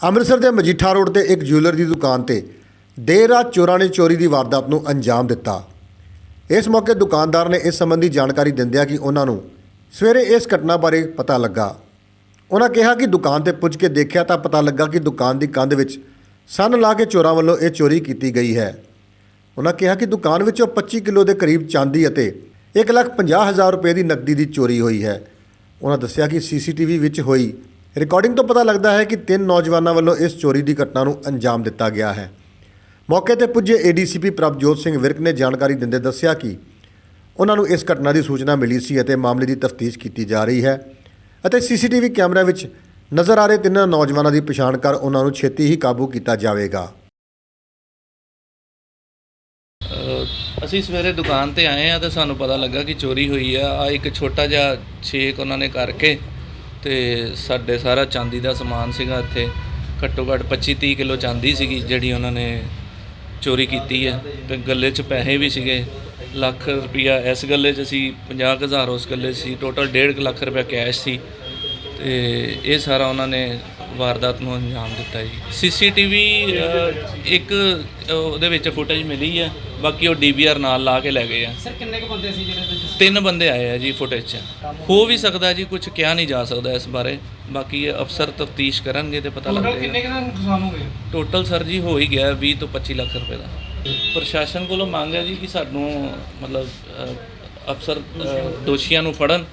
ਅੰਮ੍ਰਿਤਸਰ ਦੇ ਮਜੀਠਾ ਰੋਡ ਤੇ ਇੱਕ ਜਿਊਲਰ ਦੀ ਦੁਕਾਨ ਤੇ ਦੇਰ ਰਾਤ ਚੋਰਾਂ ਨੇ ਚੋਰੀ ਦੀ ਵਾਰਦਾਤ ਨੂੰ ਅੰਜਾਮ ਦਿੱਤਾ। ਇਸ ਮੌਕੇ ਦੁਕਾਨਦਾਰ ਨੇ ਇਸ ਸੰਬੰਧੀ ਜਾਣਕਾਰੀ ਦਿੰਦਿਆਂ ਕਿ ਉਹਨਾਂ ਨੂੰ ਸਵੇਰੇ ਇਸ ਘਟਨਾ ਬਾਰੇ ਪਤਾ ਲੱਗਾ। ਉਹਨਾਂ ਕਿਹਾ ਕਿ ਦੁਕਾਨ ਤੇ ਪੁੱਜ ਕੇ ਦੇਖਿਆ ਤਾਂ ਪਤਾ ਲੱਗਾ ਕਿ ਦੁਕਾਨ ਦੀ ਕੰਧ ਵਿੱਚ ਸੰਨ ਲਾ ਕੇ ਚੋਰਾਂ ਵੱਲੋਂ ਇਹ ਚੋਰੀ ਕੀਤੀ ਗਈ ਹੈ। ਉਹਨਾਂ ਕਿਹਾ ਕਿ ਦੁਕਾਨ ਵਿੱਚੋਂ 25 ਕਿਲੋ ਦੇ ਕਰੀਬ ਚਾਂਦੀ ਅਤੇ 1,50,000 ਰੁਪਏ ਦੀ ਨਕਦੀ ਦੀ ਚੋਰੀ ਹੋਈ ਹੈ। ਉਹਨਾਂ ਦੱਸਿਆ ਕਿ ਸੀਸੀਟੀਵੀ ਵਿੱਚ ਹੋਈ ਰਿਕਾਰਡਿੰਗ ਤੋਂ ਪਤਾ ਲੱਗਦਾ ਹੈ ਕਿ ਤਿੰਨ ਨੌਜਵਾਨਾਂ ਵੱਲੋਂ ਇਸ ਚੋਰੀ ਦੀ ਘਟਨਾ ਨੂੰ ਅੰਜਾਮ ਦਿੱਤਾ ਗਿਆ ਹੈ। ਮੌਕੇ ਤੇ ਪੁੱਜੇ ਏਡੀਸੀਪੀ ਪ੍ਰਭਜੋਤ ਸਿੰਘ ਵਿਰਕ ਨੇ ਜਾਣਕਾਰੀ ਦਿੰਦੇ ਦੱਸਿਆ ਕਿ ਉਹਨਾਂ ਨੂੰ ਇਸ ਘਟਨਾ ਦੀ ਸੂਚਨਾ ਮਿਲੀ ਸੀ ਅਤੇ ਮਾਮਲੇ ਦੀ ਤਫਤੀਸ਼ ਕੀਤੀ ਜਾ ਰਹੀ ਹੈ ਅਤੇ ਸੀਸੀਟੀਵੀ ਕੈਮਰਾ ਵਿੱਚ ਨਜ਼ਰ ਆ ਰਹੇ ਤਿੰਨਾਂ ਨੌਜਵਾਨਾਂ ਦੀ ਪਛਾਣ ਕਰ ਉਹਨਾਂ ਨੂੰ ਛੇਤੀ ਹੀ ਕਾਬੂ ਕੀਤਾ ਜਾਵੇਗਾ। ਅਸੀਂ ਸਵੇਰੇ ਦੁਕਾਨ ਤੇ ਆਏ ਆ ਤੇ ਸਾਨੂੰ ਪਤਾ ਲੱਗਾ ਕਿ ਚੋਰੀ ਹੋਈ ਆ। ਆ ਇੱਕ ਛੋਟਾ ਜਿਹਾ ਛੇਕ ਉਹਨਾਂ ਨੇ ਕਰਕੇ ਤੇ ਸਾਡੇ ਸਾਰਾ ਚਾਂਦੀ ਦਾ ਸਮਾਨ ਸੀਗਾ ਇੱਥੇ। ਘੱਟੋ ਘੱਟ 25 30 ਕਿਲੋ ਚਾਂਦੀ ਸੀਗੀ ਜਿਹੜੀ ਉਹਨਾਂ ਨੇ ਚੋਰੀ ਕੀਤੀ ਹੈ। ਤੇ ਗੱਲੇ 'ਚ ਪੈਸੇ ਵੀ ਸੀਗੇ। ਲੱਖ ਰੁਪਈਆ ਇਸ ਗੱਲੇ 'ਚ ਸੀ 50000 ਉਸ ਗੱਲੇ 'ਚ ਸੀ। ਟੋਟਲ 1.5 ਲੱਖ ਰੁਪਇਆ ਕੈਸ਼ ਸੀ। ਤੇ ਇਹ ਸਾਰਾ ਉਹਨਾਂ ਨੇ ਵਾਰਦਾਤ ਨੂੰ ਅੰਜਾਮ ਦਿੱਤਾ ਜੀ। ਸੀਸੀਟੀਵੀ ਇੱਕ ਉਹਦੇ ਵਿੱਚ ਫੁਟੇਜ ਮਿਲੀ ਹੈ ਬਾਕੀ ਉਹ ਡੀਵੀਆਰ ਨਾਲ ਲਾ ਕੇ ਲੈ ਗਏ ਆ। ਸਰ ਕਿੰਨੇ ਕੁ ਬੰਦੇ ਸੀ ਜਿਹੜੇ ਤੁਸੀਂ ਤਿੰਨ ਬੰਦੇ ਆਏ ਆ ਜੀ ਫੁਟੇਜ 'ਚ। ਹੋ ਵੀ ਸਕਦਾ ਜੀ ਕੁਝ ਕਿਹਾ ਨਹੀਂ ਜਾ ਸਕਦਾ ਇਸ ਬਾਰੇ। ਬਾਕੀ ਅਫਸਰ ਤਫਤੀਸ਼ ਕਰਨਗੇ ਤੇ ਪਤਾ ਟੋਟਲ ਲੱਗੇਗਾ। ਕਿੰਨੇ ਕੁ ਦਾ ਨੁਕਸਾਨ ਹੋ ਗਿਆ? ਟੋਟਲ ਸਰ ਜੀ ਹੋ ਹੀ ਗਿਆ 20 ਤੋਂ 25 ਲੱਖ ਰੁਪਏ ਦਾ। ਪ੍ਰਸ਼ਾਸਨ ਕੋਲੋਂ ਮੰਗ ਹੈ ਜੀ ਕਿ ਸਾਨੂੰ ਮਤਲਬ ਅਫਸਰ ਦੋਸ਼ੀਆਂ ਨੂੰ ਫੜਨ।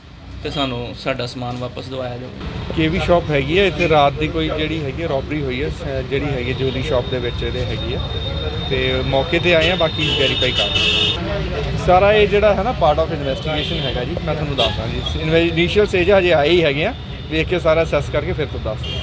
ਤੇ ਸਾਨੂੰ ਸਾਡਾ ਸਮਾਨ ਵਾਪਸ ਦਵਾਇਆ ਜਾਵੇ। ਕੇਵੀ ਸ਼ਾਪ ਹੈਗੀ ਹੈ? ਇੱਥੇ ਰਾਤ ਦੀ ਕੋਈ ਜਿਹੜੀ ਹੈਗੀ ਰੋਬਰੀ ਹੋਈ ਹੈ, ਸ- ਜਿਹੜੀ ਹੈਗੀ ਜੁਐਲਰੀ ਸ਼ਾਪ ਦੇ ਵਿੱਚ ਇਹਦੇ ਹੈਗੀ ਹੈ। ਤੇ ਮੌਕੇ ਤੇ ਆਏ ਆ ਬਾਕੀ ਵੈਰੀਫਾਈ ਕਰ ਰਹੇ ਹਾਂ। ਸਾਰਾ ਇਹ ਜਿਹੜਾ ਹੈ ਨਾ ਪਾਰਟ ਆਫ ਇਨਵੈਸਟੀਗੇਸ਼ਨ ਹੈਗਾ ਜੀ, ਮੈਂ ਤੁਹਾਨੂੰ ਦੱਸਦਾ ਜੀ। ਇਨੀਸ਼ੀਅਲ ਸਟੇਜ ਹਜੇ ਆਏ ਹੀ ਹੈਗੇ ਆ। ਵੇਖ ਕੇ ਸਾਰਾ ਅਸੈਸ ਕਰਕੇ ਫਿਰ ਤੋਂ ਦੱਸ ਦਿੰਦਾ